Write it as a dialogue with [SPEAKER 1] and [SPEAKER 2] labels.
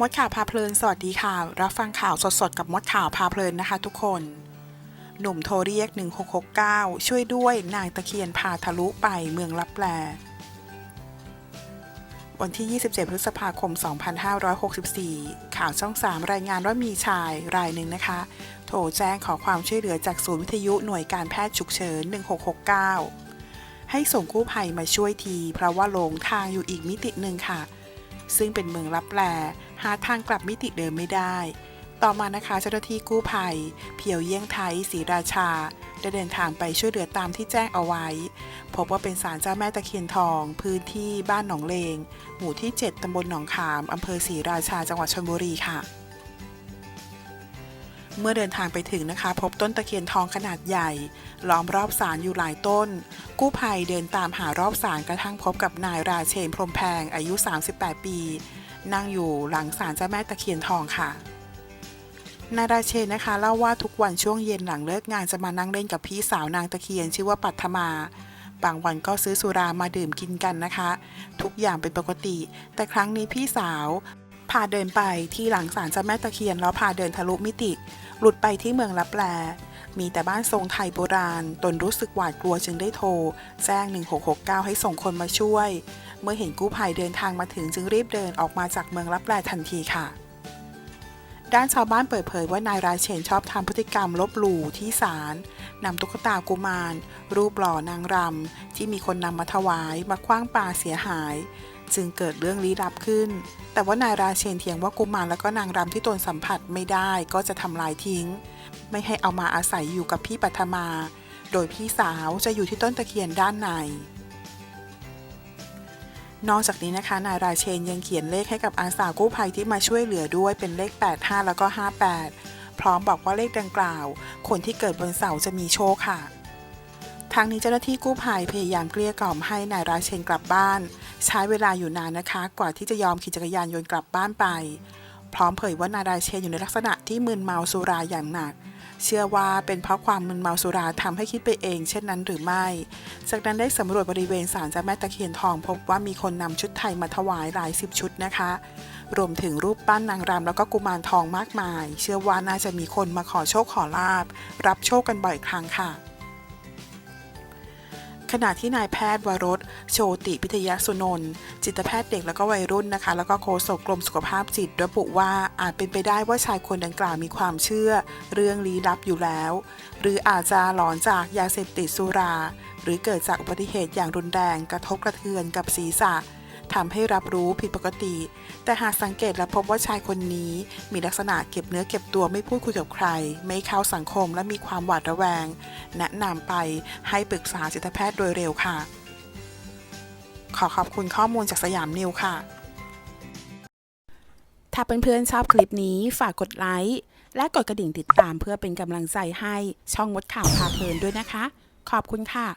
[SPEAKER 1] มดข่าวพาเพลินสวัสดีค่ะ รับฟังข่าวสดๆ กับมดข่าวพาเพลินนะคะทุกคน หนุ่มโทรเรียก 1669 ช่วยด้วยนางตะเคียนพาทะลุไปเมืองลับแล วันที่ 27 พฤษภาคม 2564 ข่าวช่อง 3 รายงานว่ามีชายรายหนึ่งนะคะ โทรแจ้งขอความช่วยเหลือจากศูนย์วิทยุหน่วยการแพทย์ฉุกเฉิน 1669 ให้ส่งกู้ภัยมาช่วยที เพราะว่าหลงทางอยู่อีกมิติหนึ่งค่ะ ซึ่งเป็นเมืองลับแลหาทางกลับมิติเดิมไม่ได้ ต่อมานะคะเจ้าหน้าที่กู้ภัย เพียวเยี่ยงไทยศรีราชาได้เดินทางไปช่วยเหลือตามที่แจ้งเอาไว้ พบว่าเป็นศาลเจ้าแม่ตะเคียนทอง พื้นที่บ้านหนองเลง หมู่ที่ 7 ตำบลหนองขาม อำเภอศรีราชา จังหวัดชลบุรีค่ะ เมื่อเดินทางไปถึงนะคะ พบต้นตะเคียนทองขนาดใหญ่ ล้อมรอบศาลอยู่หลายต้น กู้ภัยเดินตามหารอบศาลกระทั่งพบกับนายราเชนพรมแพงอายุ 38 ปี นั่งอยู่หลังศาลเจ้าแม่ตะเคียนทองค่ะนายราเชนนะคะเล่าว่าทุกวันช่วงเย็นหลังเลิกงานจะมานั่งเล่นกับพี่สาวนางตะเคียนชื่อว่าปัทมาบางวันก็ซื้อสุรามาดื่มกินกันนะคะ ทุกอย่างเป็นปกติ แต่ครั้งนี้พี่สาว พาเดินไปที่หลังศาลเจ้าแม่ตะเคียนแล้วพาเดินทะลุมิติ หลุดไปที่เมืองลับแล มีแต่บ้านทรงไทยโบราณ ตนรู้สึกหวาดกลัวจึงได้โทร แจ้ง 1669 ให้ส่งคนมาช่วย เมื่อเห็นกู้ภัยเดินทางมาถึงจึงรีบเดินออกมาจากเมืองลับแลทันทีค่ะ ด้านชาวบ้านเปิดเผยว่านายราเชนชอบทำพฤติกรรมลบหลู่ที่ศาลนำตุ๊กตากุมาร รูปหล่อนางรำที่มีคนนำมาถวายมาคว้างปาเสียหาย จึงเกิดเรื่องลี้ลับขึ้น แต่ว่านายราเชนเถียงว่ากุมารแล้วก็นางรำที่ตนสัมผัสไม่ได้ก็จะทำลายทิ้ง ไม่ให้เอามาอาศัยอยู่กับพี่ปัทมา โดยพี่สาวจะอยู่ที่ต้นตะเคียนด้านใน นอกจากนี้นะคะ นายราเชนยังเขียนเลขให้กับอาสากู้ภัยที่มาช่วยเหลือด้วยเป็นเลข 85 แล้วก็ 58 พร้อมบอกว่าเลขดังกล่าว คนที่เกิดบนเสาจะมีโชคค่ะทางนี้เจ้าหน้าที่กู้ภัยพยายามเกลี้ยกล่อมให้นายราเชนกลับบ้าน ใช้เวลาอยู่นานนะคะ กว่าที่จะยอมขี่จักรยานยนต์กลับบ้านไป พร้อมเผยว่านายราเชนอยู่ในลักษณะที่มึนเมาสุราอย่างหนัก เชื่อว่าเป็นเพราะความมึนเมาสุราทำให้คิดไปเอง เช่นนั้นหรือไม่ จากนั้นได้สำรวจบริเวณศาลเจ้าแม่ตะเคียนทอง พบว่ามีคนนำชุดไทยมาถวายหลายสิบชุดนะคะ รวมถึงรูปปั้นนางรำแล้วก็กุมารทองมากมาย เชื่อว่าน่าจะมีคนมาขอโชคขอลาบรับโชคกันบ่อยครั้งค่ะ ขณะที่นายแพทย์วรสโชติพิทยสุนนท์จิตแพทย์เด็กและก็วัยรุ่นนะคะ แล้วก็โฆษกกรมสุขภาพจิตระบุว่าอาจเป็นไปได้ว่าชายคนดังกล่าวมีความเชื่อ เรื่องลี้ลับอยู่แล้ว หรืออาจจะหลอนจากยาเสพติดสุรา หรือเกิดจากอุบัติเหตุอย่างรุนแรงกระทบกระเทือนกับศีรษะ ทำให้รับรู้ผิดปกติ แต่หากสังเกตและพบว่าชายคนนี้มีลักษณะเก็บเนื้อเก็บตัวไม่พูดคุยกับใคร ไม่เข้าสังคมและมีความหวาดระแวง แนะนำไปให้ปรึกษาจิตแพทย์โดยเร็วค่ะ ขอขอบคุณข้อมูลจากสยามนิวค่ะ ถ้าเพื่อนๆชอบคลิปนี้ฝากกดไลค์และกดกระดิ่งติดตามเพื่อเป็นกำลังใจให้ช่องมดข่าวพาเพลินด้วยนะคะ ขอบคุณค่ะ